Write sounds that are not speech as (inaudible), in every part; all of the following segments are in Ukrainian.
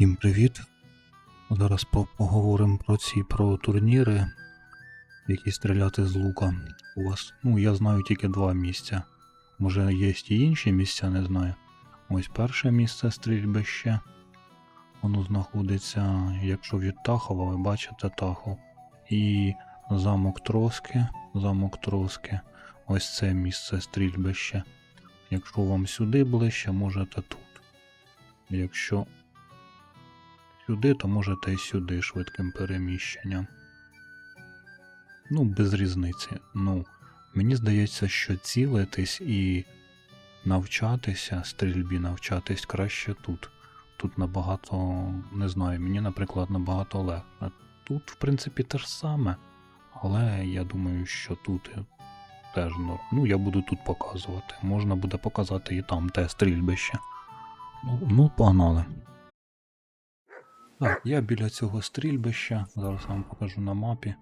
Всім привіт! Зараз поговоримо про ці про турніри, які стріляти з лука. У вас, ну, я знаю тільки два місця. Може є і інші місця, не знаю. Ось перше місце стрільбище. Воно знаходиться, якщо від Тахова, ви бачите Тахов. І замок Троски. Замок Троски. Ось це місце стрільбище. Якщо вам сюди ближче, можете тут. Якщо сюди, то можете і сюди швидким переміщенням. Ну, без різниці. Ну, мені здається, що цілитись і навчатися, стрільбі навчатись краще тут. Тут набагато, не знаю, мені, наприклад, набагато легше. Тут, в принципі, те ж саме, але я думаю, що тут теж ну, я буду тут показувати. Можна буде показати і там те стрільбище. Ну, ну погнали. Так, я біля цього стрільбища. Зараз вам покажу на мапі.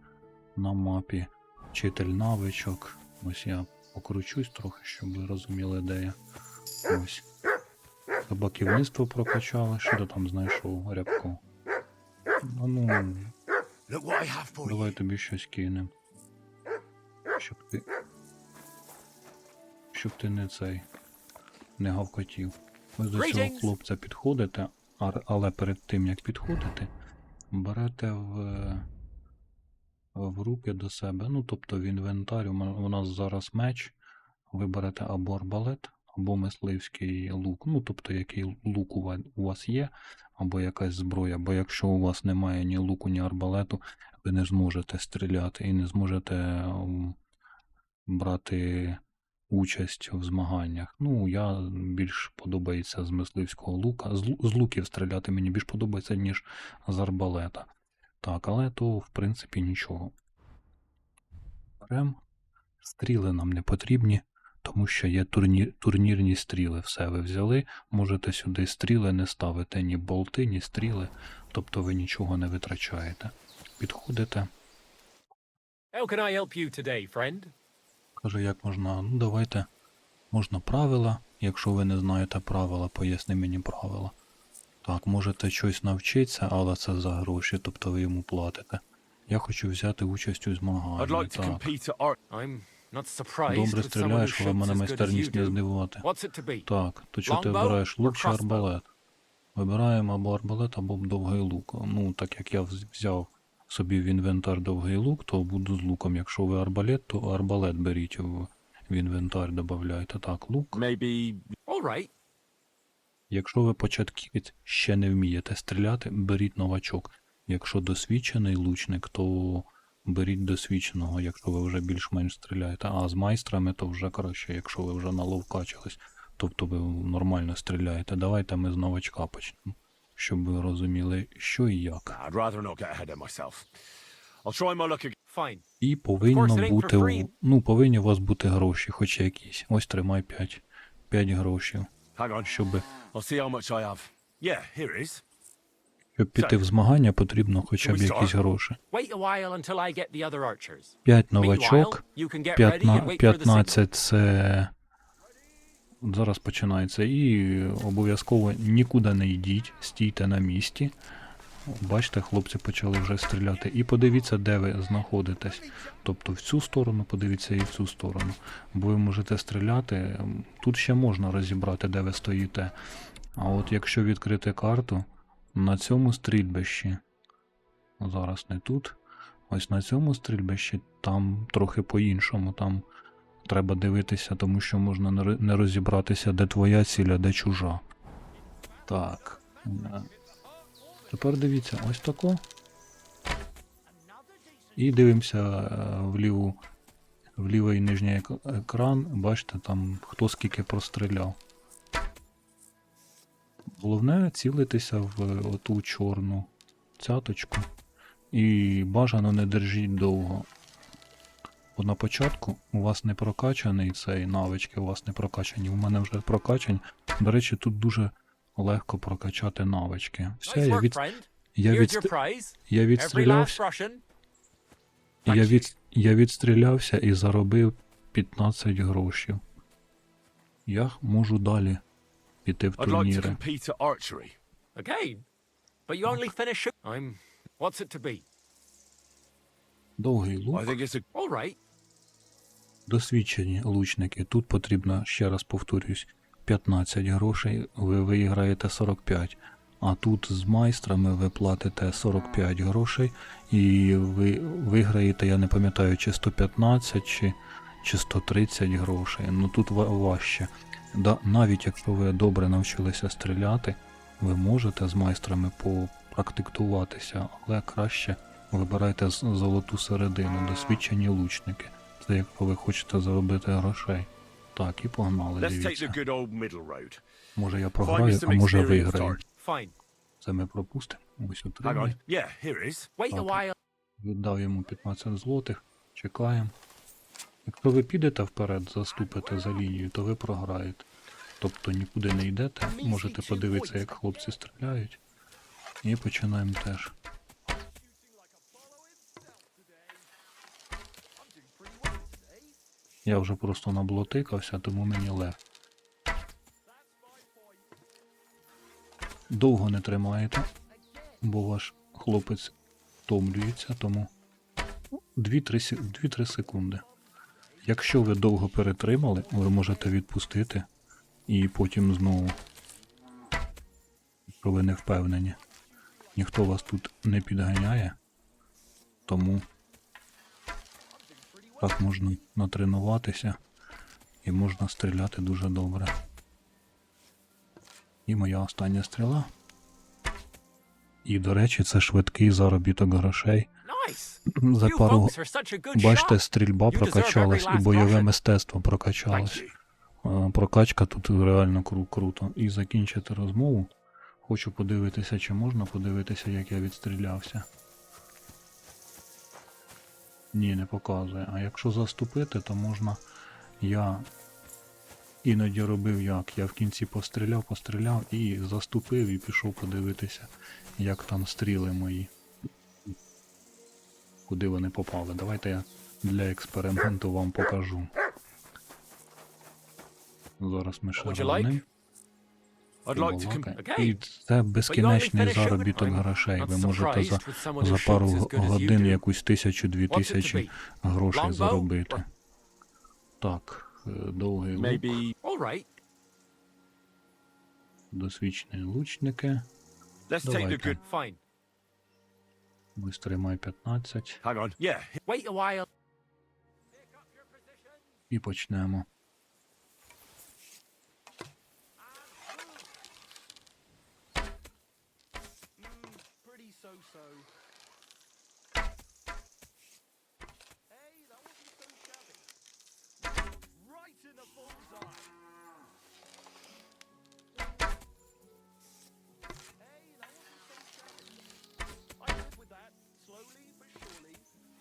На мапі вчитель навичок. Ось я покручусь трохи, щоб ви розуміли, де я. Ось. Собаківництво прокачали. Що ти там знайшов, рябко? А ну, давай тобі щось кинем. Щоб ти. Щоб ти не цей. Не гавкотів. Ось до цього хлопця підходите, але перед тим як підходите, берете в, в руки до себе. Ну, тобто в інвентар. У нас зараз меч. Ви берете або арбалет, або мисливський лук. Ну, тобто, який лук у вас є, або якась зброя. Бо якщо у вас немає ні луку, ні арбалету, ви не зможете стріляти і не зможете брати участь в змаганнях. Ну, я більш подобається з мисливського лука. З, з луків стріляти мені більш подобається, ніж з арбалета. Так, але то, в принципі, нічого. Берем. Стріли нам не потрібні, тому що є турні... турнірні стріли. Все ви взяли. Можете сюди стріли не ставити ні болти, ні стріли, тобто ви нічого не витрачаєте. Підходите, How can I help you today, friend? Каже, як можна. Ну, давайте. Можна правила. Якщо ви не знаєте правила, поясни мені правила. Так, можете щось навчитися, але це за гроші, тобто ви йому платите. Я хочу взяти участь у змаганні. Так. Добре стріляєш, але мене майстерність не здивувати. Так, то що ти вибираєш лук чи арбалет? Вибираємо або арбалет, або довгий лук. Ну, так як я взяв собі в інвентар довгий лук, то буду з луком. Якщо ви арбалет, то арбалет беріть в, інвентар, додавайте. Так, лук. Maybe All right. Якщо ви початківець ще не вмієте стріляти, беріть новачок. Якщо досвідчений лучник, то беріть досвідченого, якщо ви вже більш-менш стріляєте. А з майстрами то вже краще, якщо ви вже наловкачились, тобто ви нормально стріляєте. Давайте ми з новачка почнемо, щоб ви розуміли, що і як. І повинно бути, ну, повинні у вас бути гроші, хоч якісь. Ось тримай 5, 5 грошів, щоб, щоб піти в змагання, потрібно хоча б якісь гроші. Wait a while until I get the other archers. 5 Meanwhile, новачок. you can get ready and П'ятна- wait for the signal. 15 це. Зараз починається. І обов'язково нікуди не йдіть, стійте на місці. Бачите, хлопці почали вже стріляти. І подивіться, де ви знаходитесь. Тобто в цю сторону, подивіться і в цю сторону. Бо ви можете стріляти. Тут ще можна розібрати, де ви стоїте. А от якщо відкрити карту, на цьому стрільбищі. Зараз не тут. Ось на цьому стрільбищі там трохи по-іншому. Там треба дивитися, тому що можна не розібратися, де твоя ціль, а де чужа. Так. е, Тепер дивіться, ось тако. І дивимося е, в в лівий нижній екран. Бачите, там хто скільки простріляв. Головне цілитися в оту чорну цяточку. І бажано не держіть довго. Бо на початку у вас не прокачаний цей навички, у вас не прокачані. У мене вже прокачані. До речі, тут дуже легко прокачати навички. Все, я, від, я, від, я відстрілявся, я, від, я відстрілявся і заробив 15 грошів. Я можу далі піти в турніри. Довгий лук. Досвідчені лучники. Тут потрібно, ще раз повторюсь, 15 грошей, ви виграєте 45. А тут з майстрами ви платите 45 грошей і ви виграєте, я не пам'ятаю, чи 115, чи, чи 130 грошей. Ну тут важче. Да, навіть якщо ви добре навчилися стріляти, ви можете з майстрами попрактикуватися, але краще вибирайте золоту середину, досвідчені лучники. Це якщо ви хочете заробити грошей. Так, і погнали, дивіться. Може я програю, а може виграю. Це ми пропустимо. Ось while. Віддав йому 15 злотих. Чекаємо. Якщо ви підете вперед, заступите за лінію, то ви програєте. Тобто нікуди не йдете, можете подивитися, як хлопці стріляють. І починаємо теж. Я вже просто наблотикався, тому мені легко. Довго не тримаєте, бо ваш хлопець втомлюється, тому 2-3 секунди. Якщо ви довго перетримали, ви можете відпустити і потім знову. Якщо ви не впевнені. Ніхто вас тут не підганяє, тому так можна натренуватися і можна стріляти дуже добре. І моя остання стріла. І, до речі, це швидкий заробіток грошей. За пару Бачите, стрільба прокачалась і бойове мистецтво прокачалось. Прокачка тут реально кру- круто. І закінчити розмову. Хочу подивитися, чи можна подивитися, як я відстрілявся. Ні, не показує. А якщо заступити, то можна. Я іноді робив як. Я в кінці постріляв, постріляв і заступив і пішов подивитися, як там стріли мої. Куди вони попали. Давайте я для експерименту вам покажу. Зараз ми ще І це безкінечний заробіток грошей. Ви можете за, за пару годин якусь тисячу-дві тисячі грошей заробити. Так, е, довгий лук, досвідчені лучники. Давайте. Вистримай 15 Hang on. Yeah. Wait a while. і почнемо.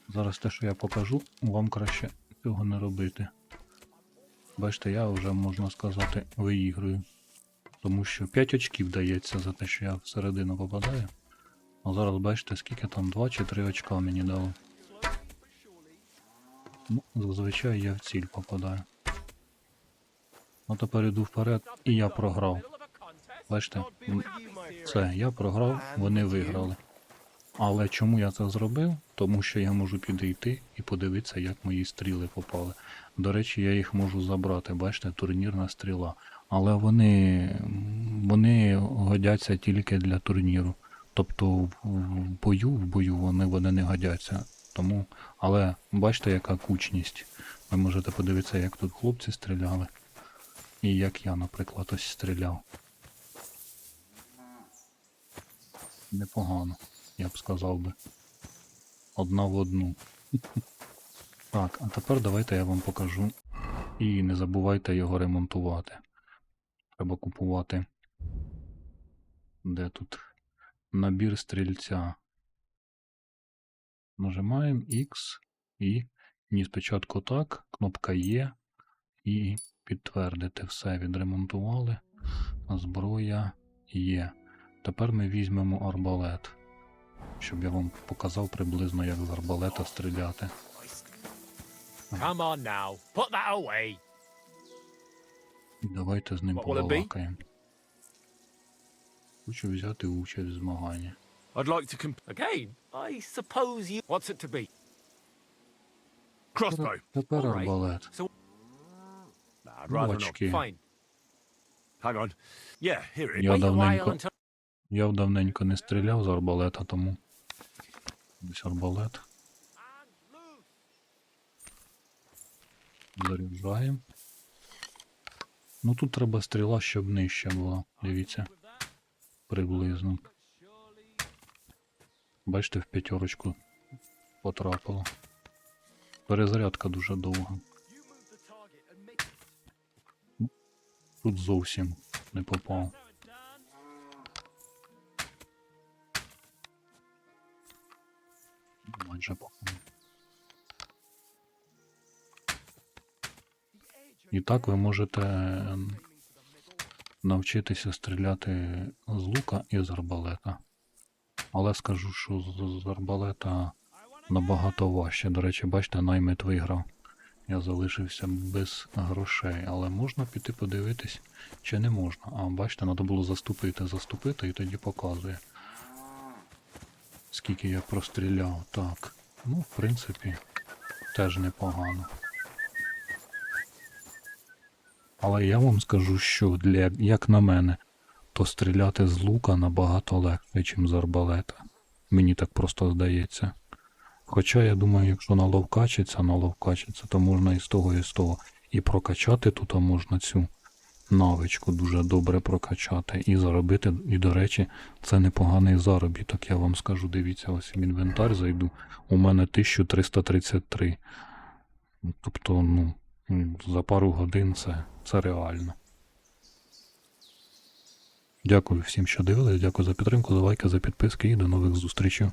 Зараз те, що я покажу, вам краще цього не робити. Бачите, я вже можна сказати виіграю. Тому що 5 очків дається за те, що я всередину попадаю. А зараз бачите, скільки там 2 чи 3 очка мені дало. Ну, зазвичай я в ціль попадаю. А тепер іду вперед і я програв. Бачите, все, я програв, вони виграли. Але чому я це зробив? Тому що я можу підійти і подивитися, як мої стріли попали. До речі, я їх можу забрати, бачите, турнірна стріла. Але вони, вони годяться тільки для турніру. Тобто в бою, в бою вони, вони не годяться. Тому, але бачите, яка кучність. Ви можете подивитися, як тут хлопці стріляли. І як я, наприклад, ось стріляв. Непогано, я б сказав би. Одна в одну. (laughs) Так, а тепер давайте я вам покажу. І не забувайте його ремонтувати. Треба купувати. Де тут? Набір стрільця. Нажимаємо X і. Ні, спочатку так, кнопка Є. І підтвердити все. Відремонтували. Зброя є. Тепер ми візьмемо арбалет. Щоб я вам показав приблизно, як з арбалета стріляти. Come on now. Put that away. Давайте з ним побалакаємо. Хочу взяти участь в змаганні. I'd like to comp- Again, I suppose you. What's it to be? crossbow. Тепер All right. арбалет. So, Nah, I'd rather not. Очки. fine. Hang on. Yeah, here it is. Я Wait a while давненько, until. я давненько не стріляв з арбалета, тому. Десь арбалет. Заряджаємо. Ну тут треба стріла, щоб нижче була. Дивіться. Приблизно. Бачите, в п'ятерочку потрапило. Перезарядка дуже довга. Тут зовсім не попав. Майже попав. І так ви можете навчитися стріляти з лука і з арбалета. Але скажу, що з, з арбалета набагато важче. До речі, бачите, наймит виграв. Я залишився без грошей, але можна піти подивитись, чи не можна. А бачите, треба було заступити, заступити і тоді показує. Скільки я простріляв. Так. Ну, в принципі, теж непогано. Але я вам скажу, що для, як на мене, то стріляти з лука набагато легше, ніж з арбалета. Мені так просто здається. Хоча я думаю, якщо наловкачиться, наловкачиться, то можна і з того, і з того. І прокачати тут можна цю навичку дуже добре прокачати і заробити. І, до речі, це непоганий заробіток, я вам скажу. Дивіться, ось в інвентар зайду. У мене 1333. Тобто, ну, за пару годин це, це реально. Дякую всім, що дивились, дякую за підтримку, за лайки, за підписки і до нових зустрічей.